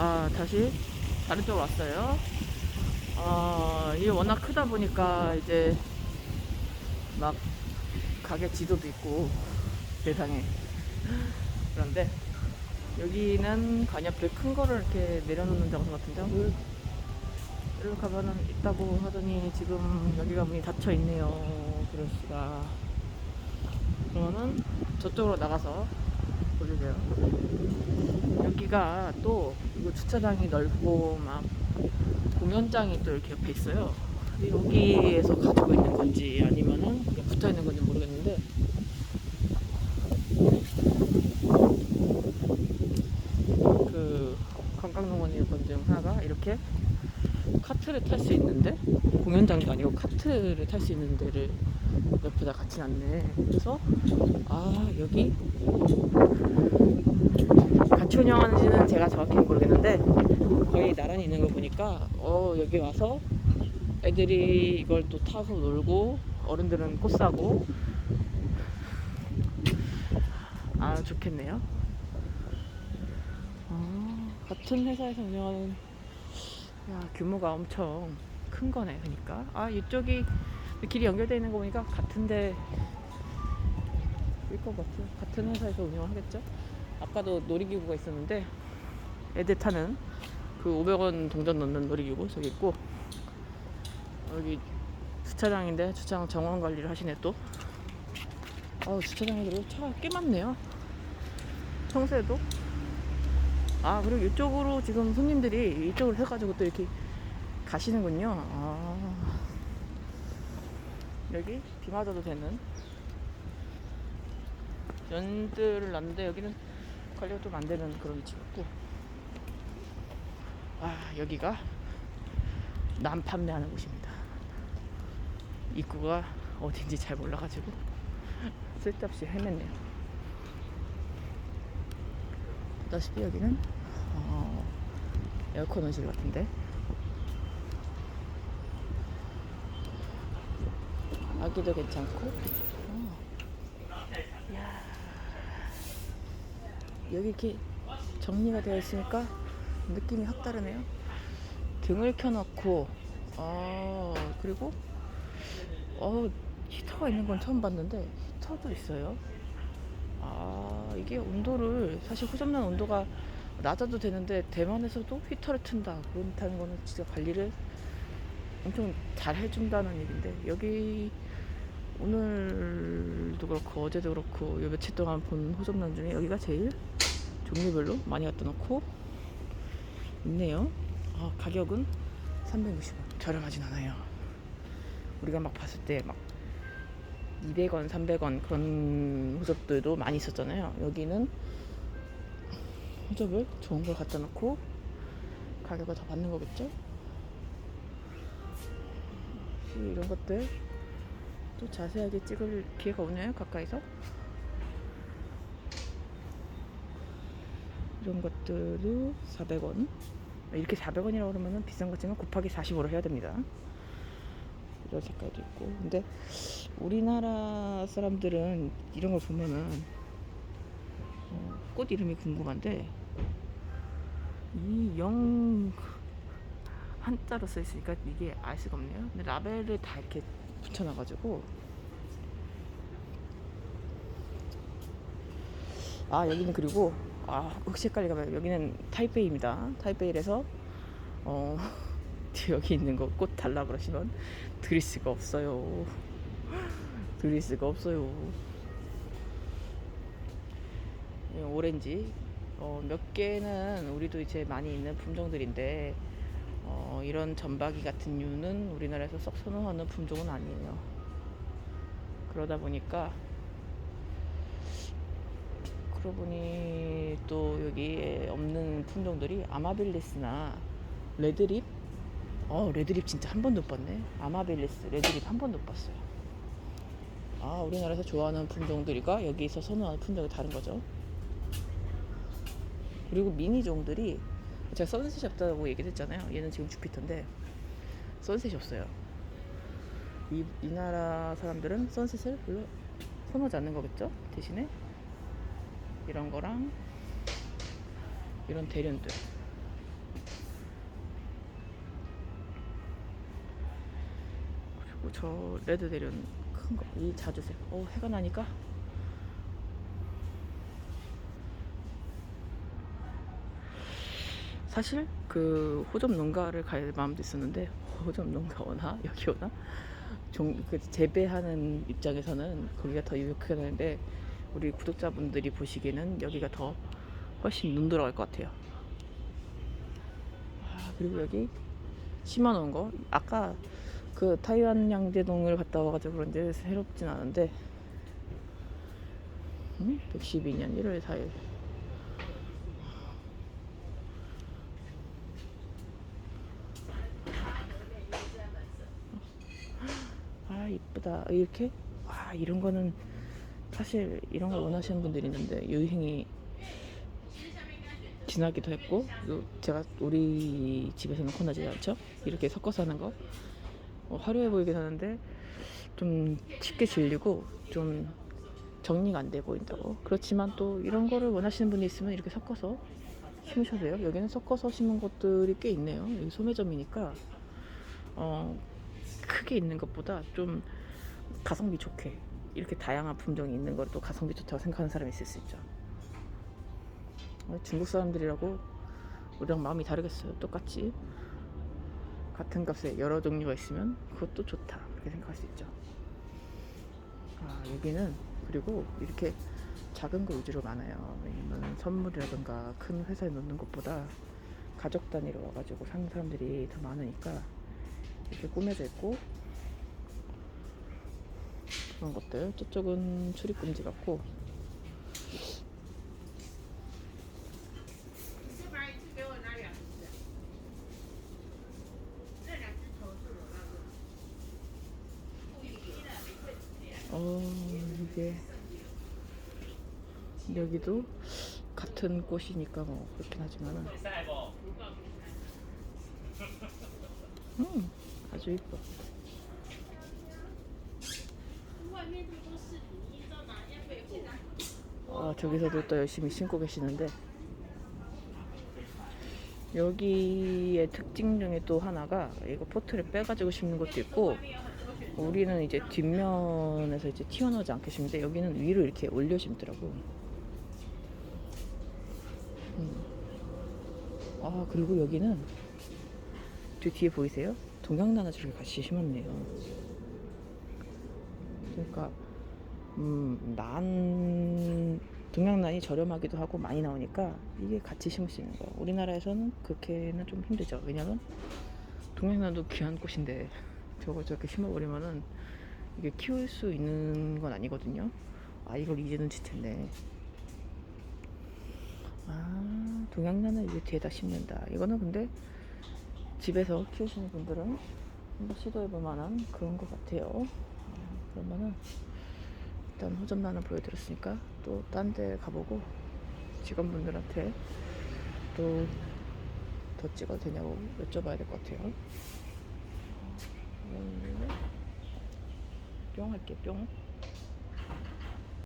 아, 다시 다른 쪽으로 왔어요. 아, 이게 워낙 크다 보니까 이제 막 가게 지도도 있고 세상에. 그런데 여기는 관옆에 큰 거를 이렇게 내려놓는 장소 같은데 그 이렇게 가면은 있다고 하더니 지금 여기가 문이 닫혀 있네요. 그럴 수가. 그러면은 저쪽으로 나가서 보여주세요. 여기가 또 이거 주차장이 넓고 막 공연장이 또 이렇게 옆에 있어요. 여기에서 가지고 있는 건지 아니면은 붙어 있는 건지 모르겠는데 그 관광농원이었던 중 하나가 이렇게 카트를 탈 수 있는데 공연장도 아니고 카트를 탈 수 있는 데를 옆에다 같이 놨네. 그래서 아 여기 같이 운영하는지는 제가 정확히 모르겠는데 거의 나란히 있는 거 보니까 어 여기 와서 애들이 이걸 또 타서 놀고 어른들은 꽃 사고 아 좋겠네요. 아, 같은 회사에서 운영하는 야, 규모가 엄청 큰 거네, 그러니까. 아, 이쪽이 길이 연결되어 있는 거 보니까 같은데 일것 같아요. 같은 회사에서 운영을 하겠죠? 아까도 놀이기구가 있었는데 애들 타는 그 500원 동전 넣는 놀이기구 저기 있고 여기 주차장인데 주차장 정원 관리를 하시네 또. 아 주차장에 그리고 차가 꽤 많네요. 청소에도 아 그리고 이쪽으로 지금 손님들이 이쪽으로 해가지고 또 이렇게 가시는군요. 아 여기 비 맞아도 되는 연들을 놨는데 여기는 관리가 좀 안 되는 그런 위치였고 아 여기가 남 판매하는 곳입니다. 입구가 어딘지 잘 몰라가지고 쓸데없이 헤맸네요. 보다시피 여기는 어, 에어컨 온실 같은데 아기도 괜찮고 어. 이야. 여기 이렇게 정리가 되어 있으니까 느낌이 확 다르네요 등을 켜놓고 아 그리고 어 히터가 있는 건 처음 봤는데 히터도 있어요 아 이게 온도를 사실 호접란 온도가 낮아도 되는데 대만에서도 히터를 튼다 그렇다는 거는 진짜 관리를 엄청 잘 해준다는 얘기인데 여기 오늘도 그렇고 어제도 그렇고 요 며칠 동안 본 호접란 중에 여기가 제일 종류별로 많이 갖다 놓고 있네요 아, 가격은 360원 저렴하진 않아요 우리가 막 봤을 때 막 200원, 300원 그런 호접들도 많이 있었잖아요. 여기는 호접을 좋은 걸 갖다 놓고 가격을 더 받는 거겠죠? 이런 것들 또 자세하게 찍을 기회가 오나요? 가까이서? 이런 것들도 400원. 이렇게 400원이라고 그러면 비싼 거지만 곱하기 45로 해야 됩니다. 이런 색깔도 있고. 근데 우리나라 사람들은 이런 걸 보면은 어, 꽃 이름이 궁금한데 이영 한자로 써 있으니까 이게 알 수가 없네요. 근데 라벨을 다 이렇게 붙여놔가지고 아 여기는 그리고 아 혹시 헷갈리가 봐요. 여기는 타이페이입니다. 타이페이에서 어 여기 있는 거 꽃 달라 그러시면 드릴 수가 없어요. 드릴 수가 없어요. 이 오렌지 어, 몇 개는 우리도 이제 많이 있는 품종들인데 어, 이런 전박이 같은 류는 우리나라에서 썩 선호하는 품종은 아니에요. 그러다 보니까 그러고 보니 또 여기에 없는 품종들이 아마빌리스나 레드립? 어 레드립 진짜 한 번도 못 봤네. 아마빌리스 레드립 한 번도 못 봤어요. 아 우리나라에서 좋아하는 품종들과 여기서 선호하는 품종이 다른 거죠. 그리고 미니종들이 제가 선셋이 없다고 얘기를 했잖아요. 얘는 지금 주피터인데 선셋이 없어요. 이, 이 나라 사람들은 선셋을 별로 선호하지 않는 거겠죠? 대신에 이런 거랑 이런 대련들 그리고 저 레드 대련 큰 거 이 자주색 어 해가 나니까 사실 그 호접 농가를 갈 마음도 있었는데 호접 농가 오나 여기 오나 종, 그 재배하는 입장에서는 거기가 더 유익하는데 우리 구독자분들이 보시기에는 여기가 더 훨씬 눈 들어갈 것 같아요. 아, 그리고 여기 심어놓은 거 아까 그 타이완 양재동을 갔다 와가지고 그런지 새롭진 않은데 음? 112년 1월 4일 아 이쁘다. 이렇게? 와 이런 거는 사실 이런 걸 원하시는 분들이 있는데 유행이 지나기도 했고 요- 제가 우리 집에서는 권하지 않죠? 이렇게 섞어서 하는 거. 어, 화려해 보이긴 하는데 좀 쉽게 질리고 좀 정리가 안 돼 보인다고. 그렇지만 또 이런 거를 원하시는 분이 있으면 이렇게 섞어서 심으셔도 돼요. 여기는 섞어서 심은 것들이 꽤 있네요. 여기 소매점이니까. 어 크게 있는 것보다 좀 가성비 좋게 이렇게 다양한 품종이 있는 걸 또 가성비 좋다고 생각하는 사람이 있을 수 있죠. 어, 중국 사람들이라고 우리랑 마음이 다르겠어요. 똑같이 같은 값에 여러 종류가 있으면 그것도 좋다 이렇게 생각할 수 있죠. 아 여기는 그리고 이렇게 작은 거 위주로 많아요. 왜냐면 선물이라든가 큰 회사에 놓는 것보다 가족 단위로 와가지고 사는 사람들이 더 많으니까 이렇게 꾸며져 있고 그런 것들. 저쪽은 출입금지 같고. 어 이게 여기도 같은 꽃이니까 뭐 그렇긴 하지만은. 음 아주 이뻐. 아, 저기서도 또 열심히 신고 계시는데 여기의 특징 중에 또 하나가 이거 포트를 빼가지고 심는 것도 있고 우리는 이제 뒷면에서 이제 튀어나오지 않게 심는데 여기는 위로 이렇게 올려 심더라고. 음. 아 그리고 여기는 저 뒤에 보이세요? 동양나나주를 같이 심었네요. 그러니까 음, 난 동양난이 저렴하기도 하고 많이 나오니까 이게 같이 심을 수 있는 거야. 우리나라에서는 그렇게는 좀 힘들죠. 왜냐면 동양난도 귀한 꽃인데 저걸 저렇게 심어버리면은 이게 키울 수 있는 건 아니거든요. 아 이걸 이제 눈치챘네. 아 동양난을 이제 뒤에다 심는다. 이거는 근데 집에서 키우시는 분들은 한번 시도해볼 만한 그런 것 같아요. 아, 그러면은 일단 호접란을 보여드렸으니까 또 딴 데 가보고 직원분들한테 또 더 찍어도 되냐고 여쭤봐야 될 것 같아요. 음, 뿅 할게 뿅.